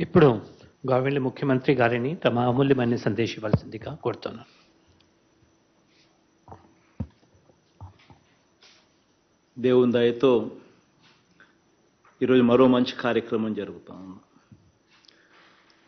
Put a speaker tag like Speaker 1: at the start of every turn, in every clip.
Speaker 1: ఇప్పుడు గోవెల్లి ముఖ్యమంత్రి గారిని తమ అమూల్యమైన సందేశం ఇవ్వాల్సిందిగా కోరుతున్నాను.
Speaker 2: దేవుని దయతో ఈరోజు మరో మంచి కార్యక్రమం జరుగుతా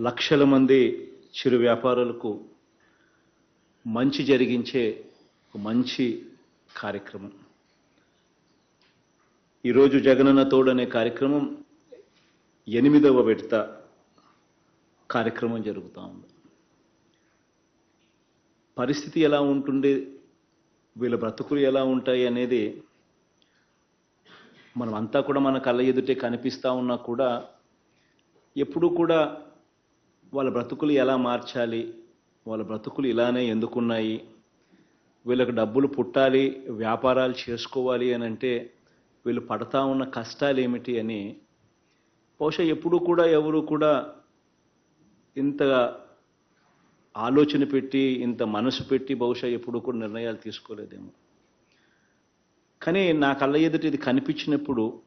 Speaker 2: లక్షల మంది చిరు వ్యాపారులకు మంచి జరిగించే ఒక మంచి కార్యక్రమం. ఈరోజు జగనన్న తోడు అనే కార్యక్రమం ఎనిమిదవ విడత కార్యక్రమం జరుగుతూ ఉంది. పరిస్థితి ఎలా ఉంటుండే వీళ్ళ బ్రతుకులు ఎలా ఉంటాయి అనేది మనం అంతా కూడా మన కళ్ళ ఎదుటే కనిపిస్తూ ఉన్నా కూడా ఎప్పుడూ కూడా వాళ్ళ బ్రతుకులు ఎలా మార్చాలి వాళ్ళ బ్రతుకులు ఇలానే ఎందుకున్నాయి వీళ్ళకి డబ్బులు పుట్టాలి వ్యాపారాలు చేసుకోవాలి అని అంటే వీళ్ళు పడతా ఉన్న కష్టాలు ఏమిటి అని బహుశా ఎప్పుడూ కూడా ఎవరు కూడా ఇంత ఆలోచన పెట్టి ఇంత మనసు పెట్టి బహుశా ఎప్పుడూ కూడా నిర్ణయాలు తీసుకోలేదేమో. కానీ నా కళ్ళ ఎదుట ఇది కనిపించినప్పుడు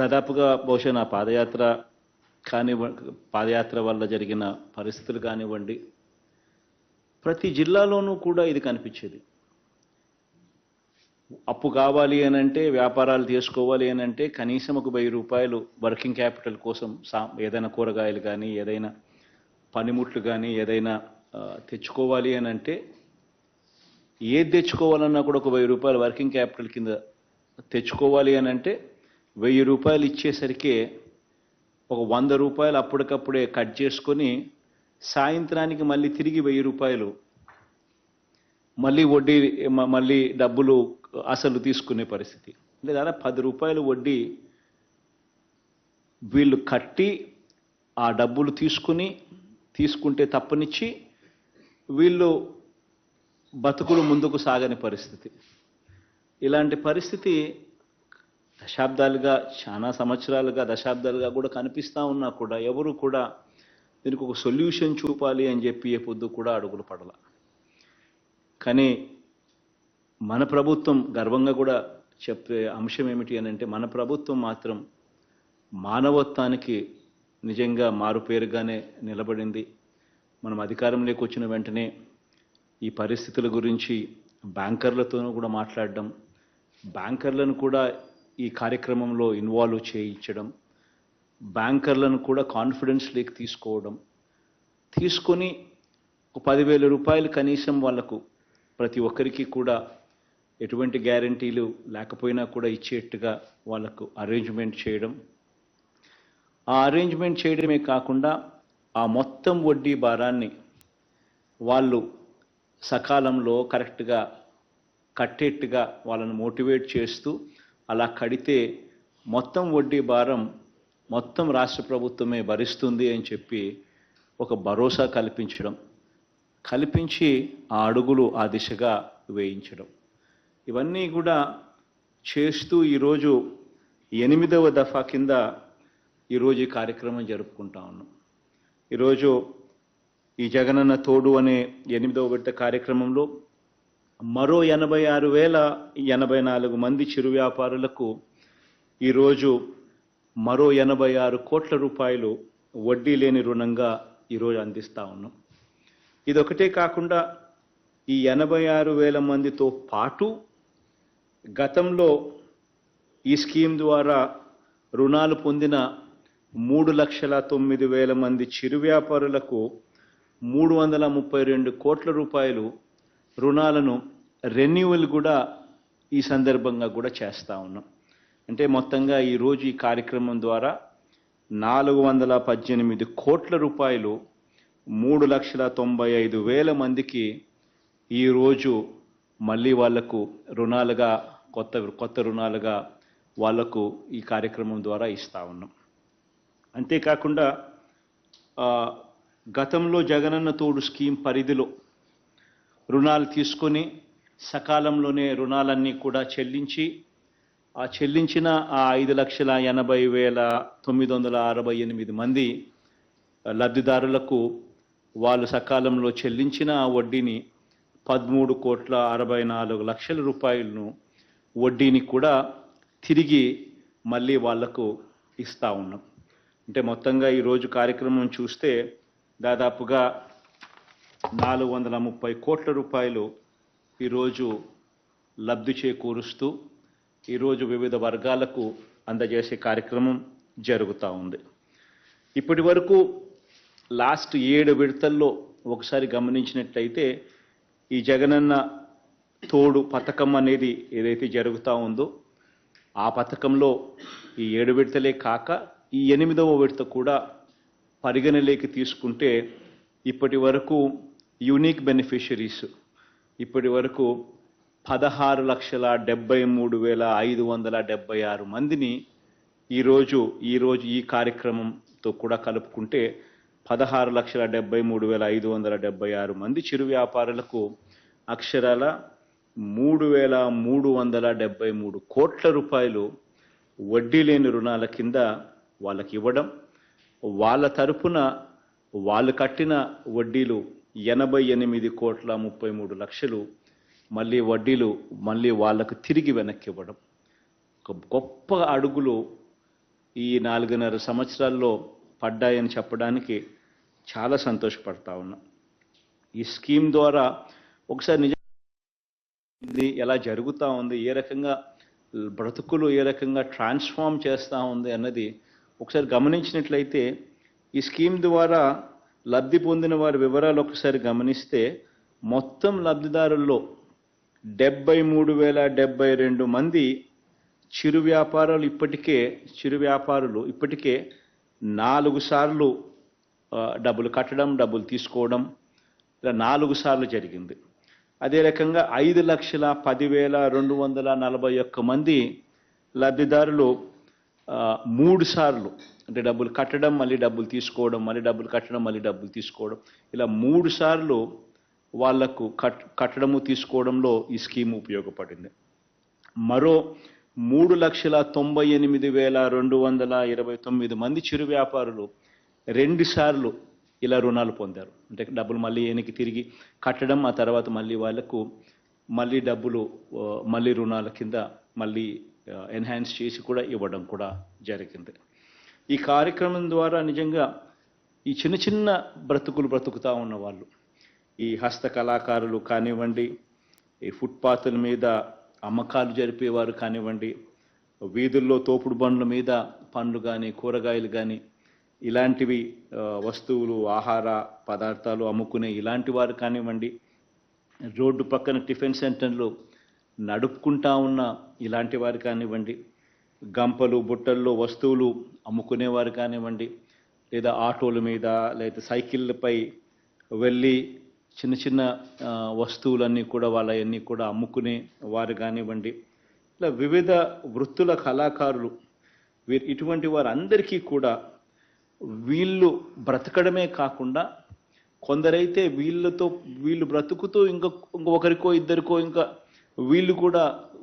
Speaker 2: దాదాపుగా బహుశా నా పాదయాత్ర కానివ్వ పాదయాత్ర వల్ల జరిగిన పరిస్థితులు కానివ్వండి ప్రతి జిల్లాలోనూ కూడా ఇది కనిపించేది. అప్పు కావాలి అని అంటే వ్యాపారాలు చేసుకోవాలి అని అంటే కనీసం ఒక వెయ్యి రూపాయలు వర్కింగ్ క్యాపిటల్ కోసం సా ఏదైనా కూరగాయలు కానీ ఏదైనా పనిముట్లు కానీ ఏదైనా తెచ్చుకోవాలి అని అంటే ఏది తెచ్చుకోవాలన్నా కూడా ఒక వెయ్యి రూపాయలు వర్కింగ్ క్యాపిటల్ కింద తెచ్చుకోవాలి అని అంటే వెయ్యి రూపాయలు ఇచ్చేసరికి ఒక వంద రూపాయలు అప్పటికప్పుడే కట్ చేసుకొని సాయంత్రానికి మళ్ళీ తిరిగి వెయ్యి రూపాయలు మళ్ళీ వడ్డీ మళ్ళీ డబ్బులు అసలు తీసుకునే పరిస్థితి. అంటే దాదాపు పది రూపాయలు వడ్డీ వీళ్ళు కట్టి ఆ డబ్బులు తీసుకుని తీసుకుంటే తప్పనిచ్చి వీళ్ళు బతుకులు ముందుకు సాగని పరిస్థితి. ఇలాంటి పరిస్థితి దశాబ్దాలుగా చాలా సంవత్సరాలుగా దశాబ్దాలుగా కూడా కనిపిస్తూ ఉన్నా కూడా ఎవరు కూడా దీనికి ఒక సొల్యూషన్ చూపాలి అని చెప్పి ఏ పొద్దు కూడా అడుగులు పడల. కానీ మన ప్రభుత్వం గర్వంగా కూడా చెప్పే అంశం ఏమిటి అని అంటే మన ప్రభుత్వం మాత్రం మానవత్వానికి నిజంగా మారుపేరుగానే నిలబడింది. మనం అధికారంలోకి వచ్చిన వెంటనే ఈ పరిస్థితుల గురించి బ్యాంకర్లతోనూ కూడా మాట్లాడడం బ్యాంకర్లను కూడా ఈ కార్యక్రమంలో ఇన్వాల్వ్ చేయించడం బ్యాంకర్లను కూడా కాన్ఫిడెన్స్ లేక్ తీసుకోవడం తీసుకొని ఒక పదివేల రూపాయలు కనీసం వాళ్ళకు ప్రతి ఒక్కరికి కూడా ఎటువంటి గ్యారంటీలు లేకపోయినా కూడా ఇచ్చేట్టుగా వాళ్ళకు అరేంజ్మెంట్ చేయడం. ఆ అరేంజ్మెంట్ చేయడమే కాకుండా ఆ మొత్తం వడ్డీ భారాన్ని వాళ్ళు సకాలంలో కరెక్ట్గా కట్టేట్టుగా వాళ్ళని మోటివేట్ చేస్తూ అలా కడితే మొత్తం వడ్డీ భారం మొత్తం రాష్ట్ర ప్రభుత్వమే భరిస్తుంది అని చెప్పి ఒక భరోసా కల్పించడం. కల్పించి ఆ అడుగులు ఆ దిశగా వేయించడం. ఇవన్నీ కూడా చేస్తూ ఈరోజు ఎనిమిదవ దఫా కింద ఈరోజు ఈ కార్యక్రమం జరుపుకుంటా ఉన్నాం. ఈరోజు ఈ జగనన్న తోడు అనే ఎనిమిదవ విడత కార్యక్రమంలో మరో ఎనభై ఆరు వేల ఎనభై నాలుగు మంది చిరు వ్యాపారులకు ఈరోజు మరో ఎనభై ఆరు కోట్ల రూపాయలు వడ్డీ లేని రుణంగా ఈరోజు అందిస్తా ఉన్నాం. ఇదొకటే కాకుండా ఈ ఎనభై ఆరు వేల మందితో పాటు గతంలో ఈ స్కీమ్ ద్వారా రుణాలు పొందిన మూడు లక్షల తొమ్మిది వేల మంది చిరు వ్యాపారులకు మూడు వందల ముప్పై రెండు కోట్ల రూపాయలు రుణాలను రెన్యువల్ కూడా ఈ సందర్భంగా కూడా చేస్తూ ఉన్నాం. అంటే మొత్తంగా ఈరోజు ఈ కార్యక్రమం ద్వారా నాలుగు వందల పద్దెనిమిది కోట్ల రూపాయలు మూడు లక్షల తొంభై ఐదు వేల మందికి ఈరోజు మళ్ళీ వాళ్ళకు రుణాలుగా కొత్త కొత్త రుణాలుగా వాళ్ళకు ఈ కార్యక్రమం ద్వారా ఇస్తా ఉన్నాం. అంతేకాకుండా గతంలో జగనన్న తోడు స్కీమ్ పరిధిలో రుణాలు తీసుకొని సకాలంలోనే రుణాలన్నీ కూడా చెల్లించి ఆ చెల్లించిన ఆ ఐదు లక్షల ఎనభై వేల తొమ్మిది వందల అరవై ఎనిమిది మంది లబ్ధిదారులకు వాళ్ళు సకాలంలో చెల్లించిన ఆ వడ్డీని పదమూడు కోట్ల అరవై నాలుగు లక్షల రూపాయలను వడ్డీని కూడా తిరిగి మళ్ళీ వాళ్ళకు ఇస్తూ ఉన్నాం. అంటే మొత్తంగా ఈరోజు కార్యక్రమం చూస్తే దాదాపుగా నాలుగు వందల ముప్పై కోట్ల రూపాయలు ఈరోజు లబ్ధి చేకూరుస్తూ ఈరోజు వివిధ వర్గాలకు అందజేసే కార్యక్రమం జరుగుతూ ఉంది. ఇప్పటి వరకు లాస్ట్ ఏడు విడతల్లో ఒకసారి గమనించినట్లయితే ఈ జగనన్న తోడు పథకం అనేది ఏదైతే జరుగుతూ ఉందో ఆ పథకంలో ఈ ఏడు విడతలే కాక ఈ ఎనిమిదవ విడత కూడా పరిగణలోకి తీసుకుంటే ఇప్పటి వరకు యూనిక్ బెనిఫిషరీస్ ఇప్పటి వరకు పదహారు లక్షల డెబ్బై మూడు వేల ఐదు వందల డెబ్బై ఆరు మందిని ఈరోజు ఈరోజు ఈ కార్యక్రమంతో కూడా కలుపుకుంటే పదహారు లక్షల డెబ్బై మూడు వేల ఐదు వందల డెబ్బై ఆరు మంది చిరు వ్యాపారులకు అక్షరాల మూడు వేల మూడు వందల డెబ్బై మూడు కోట్ల రూపాయలు వడ్డీ లేని రుణాల కింద వాళ్ళకి ఇవ్వడం వాళ్ళ తరపున వాళ్ళు కట్టిన వడ్డీలు ఎనభై ఎనిమిది కోట్ల ముప్పై మూడు లక్షలు మళ్ళీ వడ్డీలు మళ్ళీ వాళ్ళకు తిరిగి వెనక్కి ఇవ్వడం. ఒక గొప్ప అడుగులు ఈ నాలుగున్నర సంవత్సరాల్లో పడ్డాయని చెప్పడానికి చాలా సంతోషపడతా ఉన్నా. ఈ స్కీమ్ ద్వారా ఒకసారి నిజ ఇది ఎలా జరుగుతూ ఉంది ఏ రకంగా బ్రతుకులు ఏ రకంగా ట్రాన్స్ఫార్మ్ చేస్తూ ఉంది అన్నది ఒకసారి గమనించినట్లయితే ఈ స్కీమ్ ద్వారా లబ్ధి పొందిన వారి వివరాలు ఒకసారి గమనిస్తే మొత్తం లబ్ధిదారుల్లో డెబ్బై మూడు వేల డెబ్బై రెండు మంది చిరు వ్యాపారాలు ఇప్పటికే చిరు వ్యాపారులు ఇప్పటికే నాలుగు సార్లు డబ్బులు కట్టడం డబ్బులు తీసుకోవడం ఇలా నాలుగు సార్లు జరిగింది. అదే రకంగా ఐదు లక్షల పదివేల రెండు వందల నలభై ఒక్క మంది లబ్ధిదారులు మూడు సార్లు అంటే డబ్బులు కట్టడం మళ్ళీ డబ్బులు తీసుకోవడం మళ్ళీ డబ్బులు కట్టడం మళ్ళీ డబ్బులు తీసుకోవడం. ఇలా మూడు సార్లు వాళ్ళకు కట్ కట్టడము తీసుకోవడంలో ఈ స్కీమ్ ఉపయోగపడింది. మరో మూడు లక్షల తొంభై ఎనిమిది వేల రెండు వందల ఇరవై తొమ్మిది మంది చిరు వ్యాపారులు రెండు సార్లు ఇలా రుణాలు పొందారు. అంటే డబ్బులు మళ్ళీ వెనక్కి తిరిగి కట్టడం ఆ తర్వాత మళ్ళీ వాళ్ళకు మళ్ళీ డబ్బులు మళ్ళీ రుణాల కింద మళ్ళీ ఎన్హాన్స్ చేసి కూడా ఇవ్వడం కూడా జరిగింది. ఈ కార్యక్రమం ద్వారా నిజంగా ఈ చిన్న చిన్న బ్రతుకులు బ్రతుకుతా ఉన్న వాళ్ళు ఈ హస్త కళాకారులు కానివ్వండి ఈ ఫుట్పాత్ల మీద అమ్మకాలు జరిపేవారు కానివ్వండి వీధుల్లో తోపుడు బండ్ల మీద పండ్లు కానీ కూరగాయలు కానీ ఇలాంటివి వస్తువులు ఆహార పదార్థాలు అమ్ముకునే ఇలాంటి వారు కానివ్వండి రోడ్డు పక్కన టిఫిన్ సెంటర్లు నడుపుకుంటా ఉన్న ఇలాంటి వారు కానివ్వండి గంపలు బుట్టల్లో వస్తువులు అమ్ముకునేవారు కానివ్వండి లేదా ఆటోల మీద లేదా సైకిళ్ళపై వెళ్ళి చిన్న చిన్న వస్తువులన్నీ కూడా వాళ్ళవన్నీ కూడా అమ్ముకునే వారు కానివ్వండి ఇలా వివిధ వృత్తుల కళాకారులు వీరు ఇటువంటి వారందరికీ కూడా వీళ్ళు బ్రతకడమే కాకుండా కొందరైతే వీళ్ళతో వీళ్ళు బ్రతుకుతూ ఇంకా ఒకరికో ఇద్దరికో ఇంకా వీళ్ళు కూడా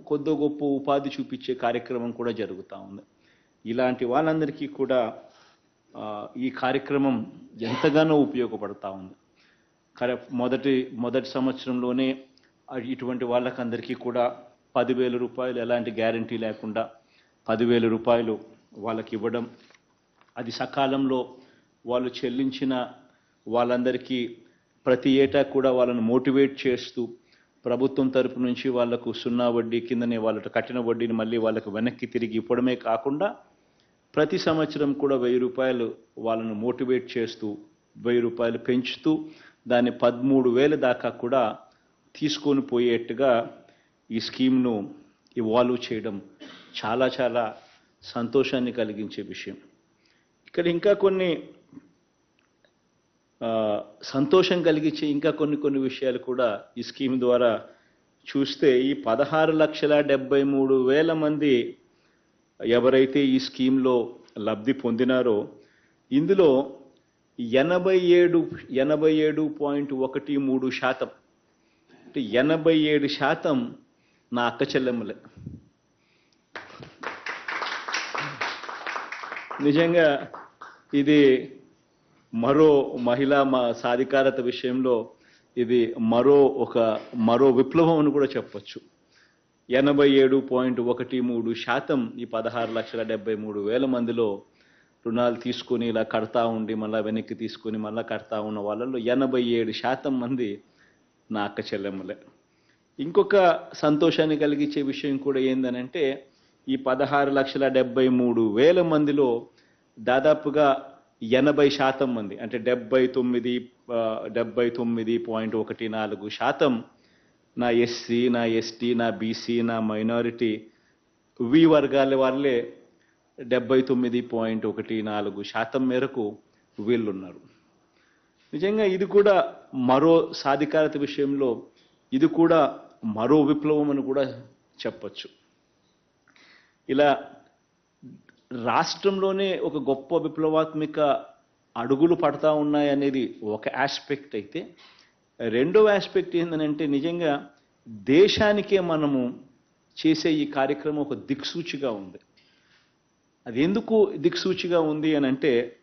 Speaker 2: కొద్ది గొప్ప ఉపాధి చూపించే కార్యక్రమం కూడా జరుగుతూ ఉంది. ఇలాంటి వాళ్ళందరికీ కూడా ఈ కార్యక్రమం ఎంతగానో ఉపయోగపడతా ఉంది. మొదటి మొదటి సంవత్సరంలోనే ఇటువంటి వాళ్ళకందరికీ కూడా పదివేల రూపాయలు ఎలాంటి గ్యారంటీ లేకుండా పదివేల రూపాయలు వాళ్ళకి ఇవ్వడం అది సకాలంలో వాళ్ళు చెల్లించిన వాళ్ళందరికీ ప్రతి ఏటా కూడా వాళ్ళని మోటివేట్ చేస్తూ ప్రభుత్వం తరపు నుంచి వాళ్ళకు సున్నా వడ్డీ కిందనే వాళ్ళకి కట్టిన వడ్డీని మళ్ళీ వాళ్ళకు వెనక్కి తిరిగి ఇవ్వడమే కాకుండా ప్రతి సంవత్సరం కూడా వెయ్యి రూపాయలు వాళ్ళను మోటివేట్ చేస్తూ వెయ్యి రూపాయలు పెంచుతూ దాన్ని పదమూడు వేల దాకా కూడా తీసుకొని పోయేట్టుగా ఈ స్కీమ్ను ఇవాల్వ్ చేయడం చాలా చాలా సంతోషాన్ని కలిగించే విషయం. ఇక్కడ ఇంకా కొన్ని సంతోషం కలిగించే ఇంకా కొన్ని కొన్ని విషయాలు కూడా ఈ స్కీమ్ ద్వారా చూస్తే ఈ పదహారు లక్షల డెబ్బై మూడు వేల మంది ఎవరైతే ఈ స్కీమ్లో లబ్ధి పొందినారో ఇందులో ఎనభై ఏడు ఎనభై ఏడు పాయింట్ ఒకటి మూడు శాతం అంటే ఎనభై ఏడు శాతం నా అక్క చెల్లెమ్మలే. నిజంగా ఇది మరో మహిళా మా సాధికారత విషయంలో ఇది మరో ఒక మరో విప్లవం అని కూడా చెప్పచ్చు. ఎనభై ఏడు పాయింట్ ఒకటి మూడు శాతం ఈ పదహారు లక్షల డెబ్బై మూడు వేల మందిలో రుణాలు తీసుకొని ఇలా కడతా ఉండి మళ్ళీ వెనక్కి తీసుకొని మళ్ళీ కడతా ఉన్న వాళ్ళలో ఎనభై ఏడు శాతం మంది నా అక్క చెల్లెమ్మలే. ఇంకొక సంతోషాన్ని కలిగించే విషయం కూడా ఏందనంటే ఈ పదహారు లక్షల డెబ్బై మూడు వేల మందిలో దాదాపుగా ఎనభై శాతం మంది అంటే డెబ్బై తొమ్మిది డెబ్బై తొమ్మిది పాయింట్ ఒకటి నాలుగు శాతం నా ఎస్సీ నా ఎస్టీ నా బీసీ నా మైనారిటీ వి వర్గాల వాళ్ళే డెబ్బై తొమ్మిది పాయింట్ ఒకటి నాలుగు శాతం మేరకు వీళ్ళున్నారు. నిజంగా ఇది కూడా మరో సాధికారత విషయంలో ఇది కూడా మరో విప్లవం అని కూడా చెప్పచ్చు. ఇలా రాష్ట్రంలోనే ఒక గొప్ప విప్లవాత్మిక అడుగులు పడతా ఉన్నాయనేది ఒక ఆస్పెక్ట్ అయితే రెండవ ఆస్పెక్ట్ ఏంటంటే నిజంగా దేశానికే మనము చేసే ఈ కార్యక్రమం ఒక దిక్సూచిగా ఉంది. అది ఎందుకు దిక్సూచిగా ఉంది అని అంటే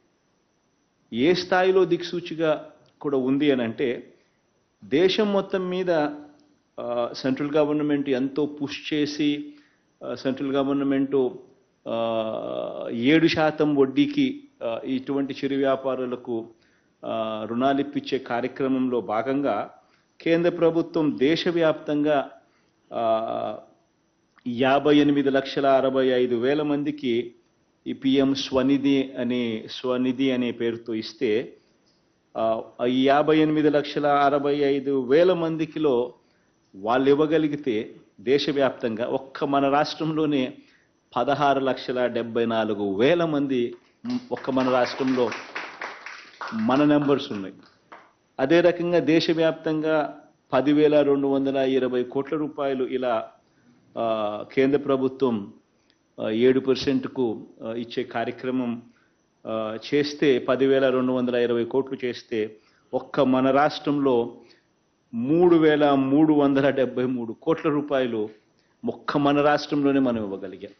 Speaker 2: ఏ స్థాయిలో దిక్సూచిగా కూడా ఉంది అని అంటే దేశం మొత్తం మీద సెంట్రల్ గవర్నమెంట్ ఎంతో పుష్ చేసి సెంట్రల్ గవర్నమెంట్ ఏడు శాతం వడ్డీకి ఇటువంటి చిరు వ్యాపారులకు ఆ, రుణాలు ఇప్పించే కార్యక్రమంలో భాగంగా కేంద్ర ప్రభుత్వం దేశవ్యాప్తంగా యాభై ఎనిమిది లక్షల అరవై ఐదు వేల మందికి ఈ పిఎం స్వనిధి అనే స్వనిధి అనే పేరుతో ఇస్తే ఈ యాభై ఎనిమిది లక్షల అరవై ఐదు వేల మందికిలో వాళ్ళు ఇవ్వగలిగితే దేశవ్యాప్తంగా ఒక్క మన రాష్ట్రంలోనే పదహారు లక్షల డెబ్బై నాలుగు వేల మంది ఒక్క మన రాష్ట్రంలో మన నెంబర్స్ ఉన్నాయి. అదే రకంగా దేశవ్యాప్తంగా పదివేల రెండు వందల ఇరవై కోట్ల రూపాయలు ఇలా కేంద్ర ప్రభుత్వం ఏడు పర్సెంట్కు ఇచ్చే కార్యక్రమం చేస్తే పదివేల రెండు వందల ఇరవై కోట్లు చేస్తే ఒక్క మన రాష్ట్రంలో మూడు వేల మూడు వందల డెబ్బై మూడు కోట్ల రూపాయలు ఒక్క మన రాష్ట్రంలోనే మనం ఇవ్వగలిగాం.